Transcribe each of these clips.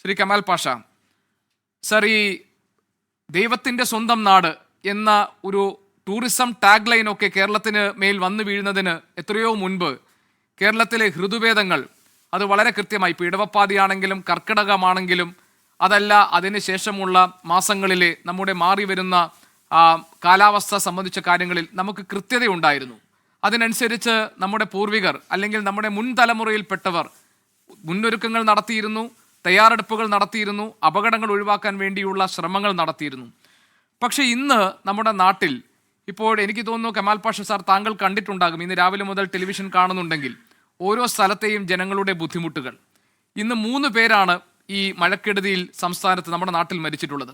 Shri Kamal Pasha. Sir ഈ ദൈവത്തിന്റെ സ്വന്തം നാട് എന്ന ഒരു ടൂറിസം ടാഗ് ലൈനൊക്കെ കേരളത്തിന് മേൽ വന്നു വീഴുന്നതിന് എത്രയോ മുൻപ് കേരളത്തിലെ ഹൃദുഭേദങ്ങൾ അത് വളരെ കൃത്യമായി ഇപ്പോൾ ഇടവപ്പാതിയാണെങ്കിലും കർക്കിടകമാണെങ്കിലും അതല്ല അതിന് ശേഷമുള്ള മാസങ്ങളിലെ നമ്മുടെ മാറി വരുന്ന കാലാവസ്ഥ സംബന്ധിച്ച കാര്യങ്ങളിൽ നമുക്ക് കൃത്യതയുണ്ടായിരുന്നു അതിനനുസരിച്ച് നമ്മുടെ പൂർവികർ അല്ലെങ്കിൽ നമ്മുടെ മുൻ തലമുറയിൽപ്പെട്ടവർ മുന്നൊരുക്കങ്ങൾ നടത്തിയിരുന്നു. തയ്യാറെടുപ്പുകൾ നടത്തിയിരുന്നു അപകടങ്ങൾ ഒഴിവാക്കാൻ വേണ്ടിയുള്ള ശ്രമങ്ങൾ നടത്തിയിരുന്നു. പക്ഷേ ഇന്ന് നമ്മുടെ നാട്ടിൽ ഇപ്പോൾ എനിക്ക് തോന്നുന്നു കമാൽ പാഷ സാർ താങ്കൾ കണ്ടിട്ടുണ്ടാകും ഇന്ന് രാവിലെ മുതൽ ടെലിവിഷൻ കാണുന്നുണ്ടെങ്കിൽ ഓരോ സ്ഥലത്തെയും ജനങ്ങളുടെ ബുദ്ധിമുട്ടുകൾ. ഇന്ന് മൂന്ന് പേരാണ് ഈ മഴക്കെടുതിയിൽ സംസ്ഥാനത്ത് നമ്മുടെ നാട്ടിൽ മരിച്ചിട്ടുള്ളത്.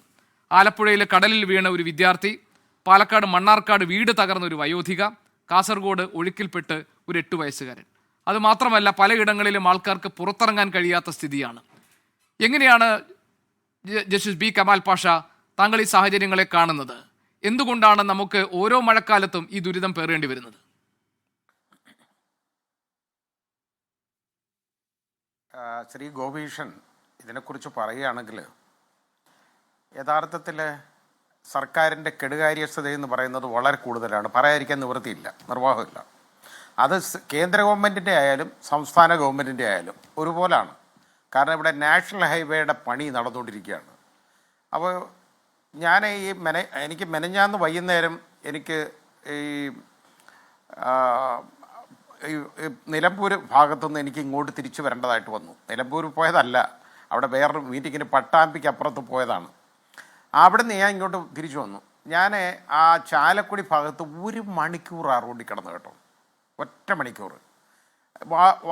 ആലപ്പുഴയിലെ കടലിൽ വീണ ഒരു വിദ്യാർത്ഥി പാലക്കാട് മണ്ണാർക്കാട് വീട് തകർന്ന ഒരു വയോധിക കാസർഗോഡ് ഒഴുക്കിൽപ്പെട്ട് ഒരു എട്ട് വയസ്സുകാരൻ. അതുമാത്രമല്ല പലയിടങ്ങളിലും ആൾക്കാർക്ക് പുറത്തിറങ്ങാൻ കഴിയാത്ത സ്ഥിതിയാണ്. എങ്ങനെയാണ് ജസ്റ്റിസ് ബി കമാൽ പാഷ താങ്കൾ ഈ സാഹചര്യങ്ങളെ കാണുന്നത്? എന്തുകൊണ്ടാണ് നമുക്ക് ഓരോ മഴക്കാലത്തും ഈ ദുരിതം പേറേണ്ടി വരുന്നത്? ശ്രീ ഗോപീഷൻ ഇതിനെക്കുറിച്ച് പറയുകയാണെങ്കിൽ യഥാർത്ഥത്തിൽ സർക്കാരിന്റെ കെടുകാര്യസ്ഥത എന്ന് പറയുന്നത് വളരെ കൂടുതലാണ്. പറയാതിരിക്കാൻ നിവൃത്തിയില്ല നിർവാഹമില്ല. അത് കേന്ദ്ര ഗവൺമെന്റിന്റെ ആയാലും സംസ്ഥാന ഗവൺമെന്റിന്റെ ആയാലും ഒരുപോലാണ്. കാരണം ഇവിടെ നാഷണൽ ഹൈവേയുടെ പണി നടന്നുകൊണ്ടിരിക്കുകയാണ്. അപ്പോൾ ഞാൻ ഈ മെന എനിക്ക് മെനഞ്ഞാന്ന് വൈകുന്നേരം എനിക്ക് ഈ നിലമ്പൂർ ഭാഗത്തുനിന്ന് എനിക്ക് ഇങ്ങോട്ട് തിരിച്ചു വരേണ്ടതായിട്ട് വന്നു. നിലമ്പൂർ പോയതല്ല അവിടെ വേറൊരു മീറ്റിങ്ങിന് പട്ടാമ്പിക്ക് അപ്പുറത്ത് പോയതാണ്. അവിടെ നിന്ന് ഞാൻ ഇങ്ങോട്ട് തിരിച്ചു വന്നു. ഞാൻ ആ ചാലക്കുടി ഭാഗത്ത് ഒരു മണിക്കൂർ ആ റോഡിൽ കിടന്നു കേട്ടോ. ഒറ്റ മണിക്കൂർ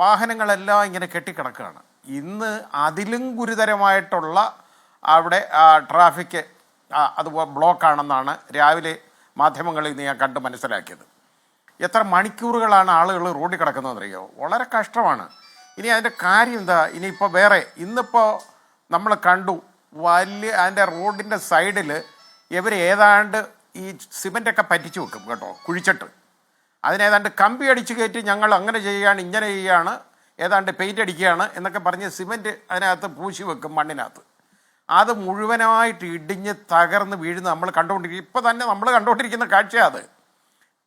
വാഹനങ്ങളെല്ലാം ഇങ്ങനെ കെട്ടിക്കിടക്കുകയാണ്. ഇന്ന് അതിലും ഗുരുതരമായിട്ടുള്ള അവിടെ ട്രാഫിക് അതുപോലെ ബ്ലോക്കാണെന്നാണ് രാവിലെ മാധ്യമങ്ങളിൽ നിന്ന് ഞാൻ കണ്ട് മനസ്സിലാക്കിയത്. എത്ര മണിക്കൂറുകളാണ് ആളുകൾ റോഡിൽ കിടക്കുന്നതെന്നറിയോ? വളരെ കഷ്ടമാണ്. ഇനി അതിന്റെ കാര്യം എന്താ? ഇനിയിപ്പോൾ വേറെ ഇന്നിപ്പോൾ നമ്മൾ കണ്ടു വലിയ അതിന്റെ റോഡിന്റെ സൈഡിൽ ഇവർ ഏതാണ്ട് ഈ സിമന്റൊക്കെ പറ്റിച്ചു വെക്കും കേട്ടോ കുഴിച്ചിട്ട്. അതിനേതാണ്ട് കമ്പി അടിച്ച് കയറ്റി ഞങ്ങൾ അങ്ങനെ ചെയ്യുകയാണ് ഇങ്ങനെ ചെയ്യുകയാണ്. ഏതാണ്ട് പെയിന്റ് അടിക്കുകയാണ് എന്നൊക്കെ പറഞ്ഞ് സിമെന്റ് അതിനകത്ത് പൂശി വെക്കും മണ്ണിനകത്ത്. അത് മുഴുവനായിട്ട് ഇടിഞ്ഞ് തകർന്ന് വീഴുന്ന നമ്മൾ കണ്ടുകൊണ്ടിരിക്കും. ഇപ്പോൾ തന്നെ നമ്മൾ കണ്ടുകൊണ്ടിരിക്കുന്ന കാഴ്ചയാണ് അത്.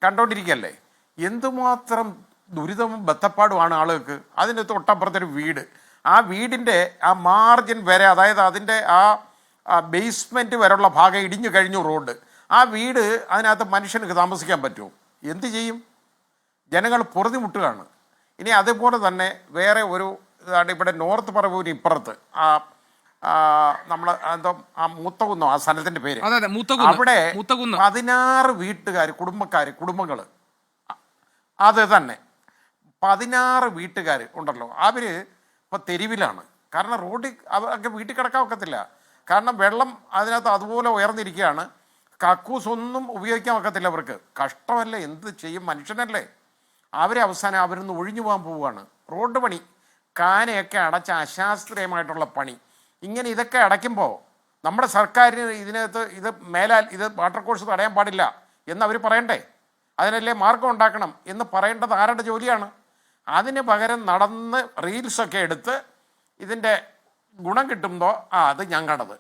കണ്ടുകൊണ്ടിരിക്കുകയല്ലേ? എന്തുമാത്രം ദുരിതവും ബത്തപ്പാടുമാണ് ആളുകൾക്ക്. അതിന്റെ തൊട്ടപ്പുറത്തൊരു വീട്. ആ വീടിന്റെ ആ മാർജിൻ വരെ അതായത് അതിന്റെ ആ ബേസ്മെന്റ് വരെയുള്ള ഭാഗം ഇടിഞ്ഞു കഴിഞ്ഞു റോഡ് ആ വീട് അതിനകത്ത് മനുഷ്യനൊക്കെ താമസിക്കാൻ പറ്റുമോ? എന്ത് ചെയ്യും? ജനങ്ങൾ പൊറുതിമുട്ടുകയാണ്. ഇനി അതേപോലെ തന്നെ വേറെ ഒരു ഇതാണ് ഇവിടെ നോർത്ത് പറവൂരിന് ഇപ്പുറത്ത്. ആ നമ്മൾ എന്തോ ആ മുത്തകുന്നോ ആ സ്ഥലത്തിന്റെ പേര്. അവിടെ പതിനാറ് വീട്ടുകാർ കുടുംബക്കാർ കുടുംബങ്ങൾ അത് തന്നെ. പതിനാറ് വീട്ടുകാർ ഉണ്ടല്ലോ. അവർ ഇപ്പൊ തെരുവിലാണ്. കാരണം റോഡിൽ അവർക്ക് വീട്ടിൽ കിടക്കാൻ ഒക്കത്തില്ല. കാരണം വെള്ളം അതിനകത്ത് അതുപോലെ ഉയർന്നിരിക്കുകയാണ്. കക്കൂസ് ഒന്നും ഉപയോഗിക്കാൻ ഒക്കത്തില്ല അവർക്ക്. കഷ്ടമല്ലേ? എന്ത് ചെയ്യും? മനുഷ്യനല്ലേ? അവരെ അവസാനം അവരൊന്ന് ഒഴിഞ്ഞു പോകാൻ പോവുകയാണ്. റോഡ് പണി കാനയൊക്കെ അടച്ച അശാസ്ത്രീയമായിട്ടുള്ള പണി. ഇങ്ങനെ ഇതൊക്കെ അടയ്ക്കുമ്പോൾ നമ്മുടെ സർക്കാരിന് ഇതിനകത്ത് ഇത് മേലാൽ ഇത് വാട്ടർ കോഴ്സ് തടയാൻ പാടില്ല എന്ന് അവർ പറയണ്ടേ? അതിനല്ലേ മാർഗം ഉണ്ടാക്കണം എന്ന് പറയേണ്ടത് ആരുടെ ജോലിയാണ്? അതിന് പകരം നടന്ന് റീൽസൊക്കെ എടുത്ത് ഇതിന്റെ ഗുണം കിട്ടുമ്പോൾ ആ അത് ഞങ്ങളുടേത്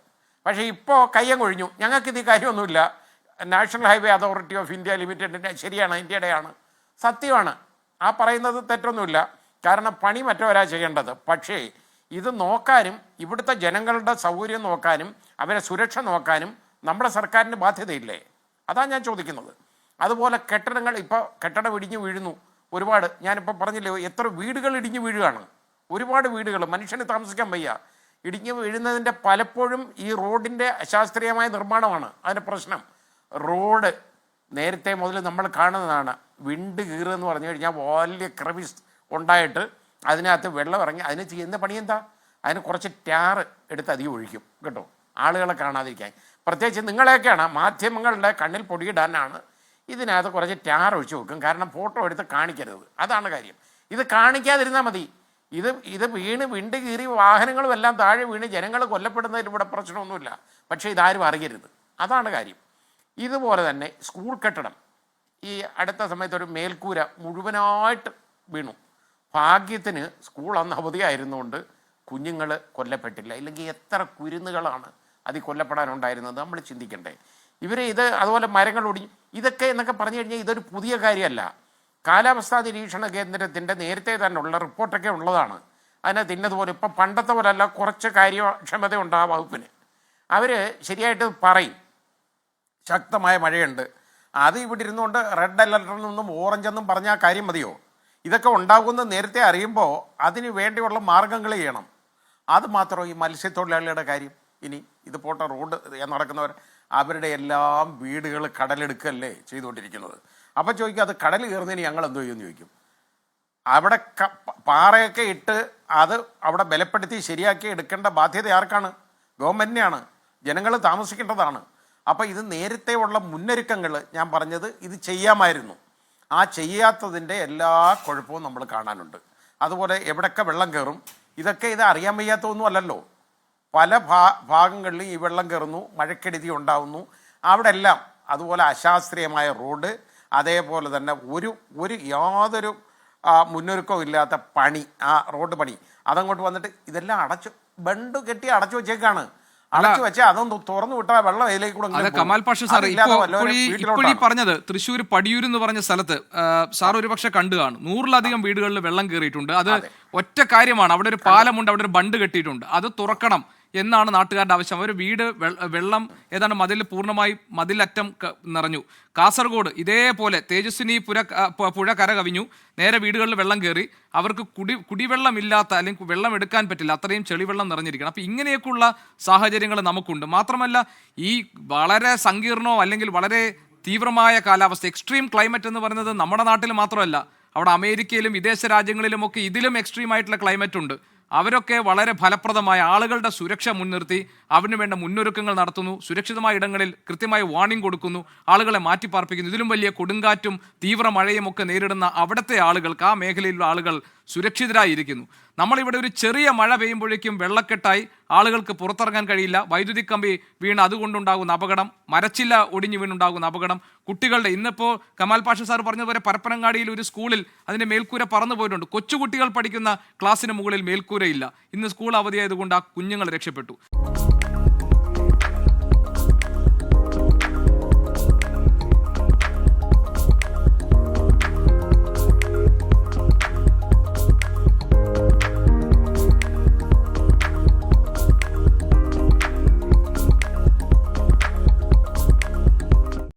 പക്ഷേ ഇപ്പോൾ കയ്യം കൊഴിഞ്ഞു ഞങ്ങൾക്ക് ഇത് കാര്യമൊന്നുമില്ല. National highway authority of India ലിമിറ്റഡിന്റെ ശരിയാണ് ഇന്ത്യയുടെയാണ്. സത്യമാണ്. ആ പറയുന്നത് തെറ്റൊന്നുമില്ല. കാരണം പണി മറ്റവരാ ചെയ്യേണ്ടത്. പക്ഷേ ഇത് നോക്കാനും ഇവിടുത്തെ ജനങ്ങളുടെ സൗകര്യം നോക്കാനും അവരെ സുരക്ഷ നോക്കാനും നമ്മുടെ സർക്കാരിന് ബാധ്യതയില്ലേ? അതാണ് ഞാൻ ചോദിക്കുന്നത്. അതുപോലെ കെട്ടിടങ്ങൾ ഇപ്പോൾ കെട്ടിടം ഇടിഞ്ഞു വീഴുന്നു. ഒരുപാട് ഞാനിപ്പോൾ പറഞ്ഞില്ലേ എത്ര വീടുകൾ ഇടിഞ്ഞു വീഴുകയാണ്. ഒരുപാട് വീടുകൾ മനുഷ്യന് താമസിക്കാൻ വയ്യ. ഇടിഞ്ഞു വീഴുന്നതിന്റെ പലപ്പോഴും ഈ റോഡിന്റെ അശാസ്ത്രീയമായ നിർമ്മാണമാണ് അതിന്റെ പ്രശ്നം. റോഡ് നേരത്തെ മുതൽ നമ്മൾ കാണുന്നതാണ്. വിണ്ട് കീറുക എന്ന് പറഞ്ഞു കഴിഞ്ഞാൽ വലിയ ക്രവിസ് ഉണ്ടായിട്ട് അതിനകത്ത് വെള്ളം ഇറങ്ങി അതിന് ചെയ്യുന്ന പണി എന്താ? അതിന് കുറച്ച് ടാറ് എടുത്ത് അധികം ഒഴിക്കും. കേട്ടോ? ആളുകളെ കാണാതിരിക്കാൻ. പ്രത്യേകിച്ച് നിങ്ങളെയൊക്കെയാണ് മാധ്യമങ്ങളുടെ കണ്ണിൽ പൊടിയിടാനാണ് ഇതിനകത്ത് കുറച്ച് ടാർ ഒഴിച്ചു വെക്കും കാരണം ഫോട്ടോ എടുത്ത് കാണിക്കരുത്. അതാണ് കാര്യം. ഇത് കാണിക്കാതിരുന്നാൽ മതി. ഇത് ഇത് വീണ് വിണ്ട് കീറി വാഹനങ്ങളും എല്ലാം താഴെ വീണ് ജനങ്ങൾ കൊല്ലപ്പെടുന്നതിൽ ഇവിടെ പ്രശ്നമൊന്നുമില്ല. പക്ഷേ ഇതാരും അറിയരുത്. അതാണ് കാര്യം. ഇതുപോലെ തന്നെ സ്കൂൾ കെട്ടിടം ഈ അടുത്ത സമയത്ത് ഒരു മേൽക്കൂര മുഴുവനായിട്ട് വീണു. ഭാഗ്യത്തിന് സ്കൂൾ അന്ന് അവധിയായിരുന്നുകൊണ്ട് കുഞ്ഞുങ്ങൾ കൊല്ലപ്പെട്ടില്ല. ഇല്ലെങ്കിൽ എത്ര കുരുന്നുകളാണ് അതിൽ കൊല്ലപ്പെടാനുണ്ടായിരുന്നത് നമ്മൾ ചിന്തിക്കണ്ടേ. ഇവർ ഇത് അതുപോലെ മരങ്ങൾ ഒടിഞ്ഞു ഇതൊക്കെ എന്നൊക്കെ പറഞ്ഞു കഴിഞ്ഞാൽ ഇതൊരു പുതിയ കാര്യമല്ല. കാലാവസ്ഥാ നിരീക്ഷണ കേന്ദ്രത്തിന്റെ നേരത്തെ തന്നെ ഉള്ള റിപ്പോർട്ടൊക്കെ ഉള്ളതാണ്. അതിനകത്ത് ഇന്നതുപോലെ ഇപ്പം പണ്ടത്തെ പോലല്ല കുറച്ച് കാര്യക്ഷമത ഉണ്ട് ആ വകുപ്പിന്. അവർ ശരിയായിട്ട് പറയും. ശക്തമായ മഴയുണ്ട്. അത് ഇവിടെ ഇരുന്നുകൊണ്ട് റെഡ് അലർട്ടിൽ നിന്നും ഓറഞ്ച് എന്നും പറഞ്ഞാൽ കാര്യം മതിയോ? ഇതൊക്കെ ഉണ്ടാകുമെന്ന് നേരത്തെ അറിയുമ്പോൾ അതിന് വേണ്ടിയുള്ള മാർഗങ്ങൾ ചെയ്യണം. അത് മാത്രം ഈ മത്സ്യത്തൊഴിലാളികളുടെ കാര്യം. ഇനി ഇത് പോട്ട റോഡ് നടക്കുന്നവർ അവരുടെ എല്ലാം വീടുകൾ കടലെടുക്കല്ലേ ചെയ്തുകൊണ്ടിരിക്കുന്നത്. അപ്പം ചോദിക്കും അത് കടൽ കയറുന്നതിന് ഞങ്ങൾ എന്തോ ചെയ്യുമെന്ന് ചോദിക്കും. അവിടെ പാറയൊക്കെ ഇട്ട് അത് അവിടെ ബലപ്പെടുത്തി ശരിയാക്കി എടുക്കേണ്ട ബാധ്യത ആർക്കാണ്? ഗവൺമെന്റിനെയാണ് ജനങ്ങൾ താമസിക്കേണ്ടതാണ്. അപ്പോൾ ഇത് നേരത്തെ ഉള്ള മുന്നൊരുക്കങ്ങൾ ഞാൻ പറഞ്ഞത് ഇത് ചെയ്യാമായിരുന്നു. ആ ചെയ്യാത്തതിന്റെ എല്ലാ കുഴപ്പവും നമ്മൾ കാണാനുണ്ട്. അതുപോലെ എവിടൊക്കെ വെള്ളം കയറും ഇതൊക്കെ ഇത് അറിയാൻ വയ്യാത്തതൊന്നും അല്ലല്ലോ. പല ഭാ ഭാഗങ്ങളിലും ഈ വെള്ളം കയറുന്നു മഴക്കെടുതി ഉണ്ടാവുന്നു. അവിടെ എല്ലാം അതുപോലെ അശാസ്ത്രീയമായ റോഡ് അതേപോലെ തന്നെ ഒരു ഒരു യാതൊരു മുന്നൊരുക്കവും ഇല്ലാത്ത പണി ആ റോഡ് പണി. അതങ്ങോട്ട് വന്നിട്ട് ഇതെല്ലാം അടച്ചു ബണ്ട് കെട്ടി അടച്ചു വെച്ചേക്കാണ്. അടച്ചു വെച്ചാൽ അതൊന്ന് തുറന്നു വിട്ടാൽ വെള്ളം അതിലേക്ക് കൂടെ അത് കമാൽ പാഷ സാർ ഇപ്പോൾ ഇപ്പോഴീ പറഞ്ഞത് തൃശ്ശൂർ പടിയൂർ എന്ന് പറഞ്ഞ സ്ഥലത്ത് സാർ ഒരു പക്ഷെ കണ്ടു കാണും. നൂറിലധികം വീടുകളിൽ വെള്ളം കയറിയിട്ടുണ്ട് അത്. ഒറ്റ കാര്യമാണ്. അവിടെ ഒരു പാലമുണ്ട് അവിടെ ഒരു ബണ്ട് കെട്ടിയിട്ടുണ്ട്. അത് തുറക്കണം. എന്നാണ് നാട്ടുകാരുടെ ആവശ്യം. അവർ വീട് വെള്ളം ഏതാണ്ട് മതിൽ പൂർണമായി മതിലറ്റം നിറഞ്ഞു. കാസർഗോഡ് ഇതേപോലെ തേജസ്വിനി പുര പുഴ കര കവിഞ്ഞു. നേരെ വീടുകളിൽ വെള്ളം കയറി അവർക്ക് കുടി കുടിവെള്ളം ഇല്ലാത്ത അല്ലെങ്കിൽ വെള്ളം എടുക്കാൻ പറ്റില്ല. അത്രയും ചെളിവെള്ളം നിറഞ്ഞിരിക്കണം. അപ്പം ഇങ്ങനെയൊക്കെയുള്ള സാഹചര്യങ്ങൾ നമുക്കുണ്ട്. മാത്രമല്ല ഈ വളരെ സങ്കീർണമോ അല്ലെങ്കിൽ വളരെ തീവ്രമായ കാലാവസ്ഥ എക്സ്ട്രീം ക്ലൈമറ്റ് എന്ന് പറയുന്നത് നമ്മുടെ നാട്ടിൽ മാത്രമല്ല അവിടെ അമേരിക്കയിലും വിദേശ രാജ്യങ്ങളിലും ഒക്കെ ഇതിലും എക്സ്ട്രീം ആയിട്ടുള്ള ക്ലൈമറ്റ് ഉണ്ട്. അവരൊക്കെ വളരെ ഫലപ്രദമായ ആളുകളുടെ സുരക്ഷ മുൻനിർത്തി അവന് വേണ്ട മുന്നൊരുക്കങ്ങൾ നടത്തുന്നു. സുരക്ഷിതമായ ഇടങ്ങളിൽ കൃത്യമായി വാർണിംഗ് കൊടുക്കുന്നു. ആളുകളെ മാറ്റിപ്പാർപ്പിക്കുന്നു. ഇതിലും വലിയ കൊടുങ്കാറ്റും തീവ്ര മഴയും ഒക്കെ നേരിടുന്ന അവിടുത്തെ ആളുകൾക്ക് ആ മേഖലയിലുള്ള ആളുകൾ സുരക്ഷിതരായിരിക്കുന്നു. നമ്മളിവിടെ ഒരു ചെറിയ മഴ പെയ്യുമ്പോഴേക്കും വെള്ളക്കെട്ടായി ആളുകൾക്ക് പുറത്തിറങ്ങാൻ കഴിയില്ല. വൈദ്യുതി കമ്പി വീണ് അതുകൊണ്ടുണ്ടാകുന്ന അപകടം മരച്ചില്ല ഒടിഞ്ഞു വീണുണ്ടാകുന്ന അപകടം കുട്ടികളുടെ ഇന്നിപ്പോൾ കമാൽ പാഷ സാർ പറഞ്ഞതുപോലെ പരപ്പനങ്ങാടിയിൽ ഒരു സ്കൂളിൽ അതിന്റെ മേൽക്കൂര പറന്നു പോയിട്ടുണ്ട്. കൊച്ചുകുട്ടികൾ പഠിക്കുന്ന ക്ലാസ്സിന് മുകളിൽ മേൽക്കൂരയില്ല. ഇന്ന് സ്കൂൾ അവധിയായതുകൊണ്ട് ആ കുഞ്ഞുങ്ങൾ രക്ഷപ്പെട്ടു.